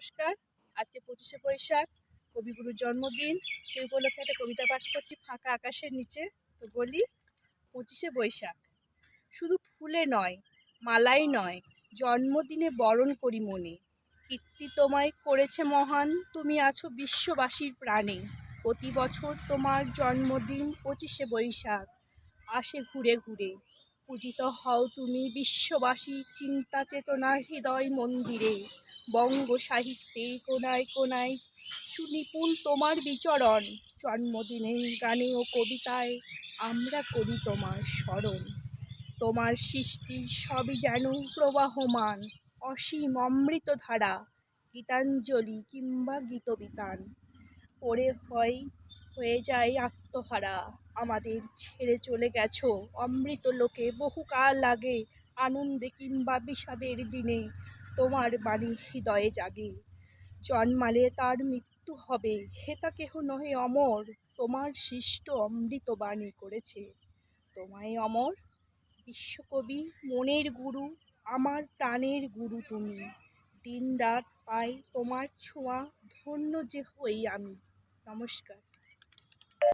নমস্কার। আজকে পঁচিশে বৈশাখ, কবিগুরুর জন্মদিন। সেই উপলক্ষে একটা কবিতা পাঠ করছি ফাঁকা আকাশের নিচে। তো বলি, পঁচিশে বৈশাখ। শুধু ফুলে নয়, মালাই নয়, জন্মদিনে বরণ করি মনে। কীর্তি তোমায় করেছে মহান, তুমি আছো বিশ্ববাসীর প্রাণে। প্রতি বছর তোমার জন্মদিন পঁচিশে বৈশাখ। আসে ঘুরে ঘুরে। পূজিত হও তুমি বিশ্ববাসী চিন্তা চেতনার হৃদয় মন্দিরে, বঙ্গ সাহিত্যে কোনায় কোনায় সুনিপুণ তোমার বিচরণ, জন্মদিনের গানে ও কবিতায় আমরা করি তোমার স্মরণ। তোমার সৃষ্টি সবই যেন প্রবাহমান, অসীম অমৃত ধারা গীতাঞ্জলি কিংবা গীতবিতান। পড়ে হয় হয়ে যায় আত্মহারা আমাদের ছেড়ে চলে গেছো। অমৃত লোকে বহুকাল আগে আনন্দে কিংবা বিষাদের দিনে তোমার বাণী হৃদয়ে জাগে। জন্মালে তার মৃত্যু হবে হেতা কেহ নহে অমর। তোমার সৃষ্ট অমৃত বাণী করেছে। তোমায় অমর? বিশ্বকবি, মনের গুরু, আমার প্রাণের গুরু তুমি। দিন রাত পাই তোমার ছোঁয়া, ধন্য যে হই আমি। নমস্কার।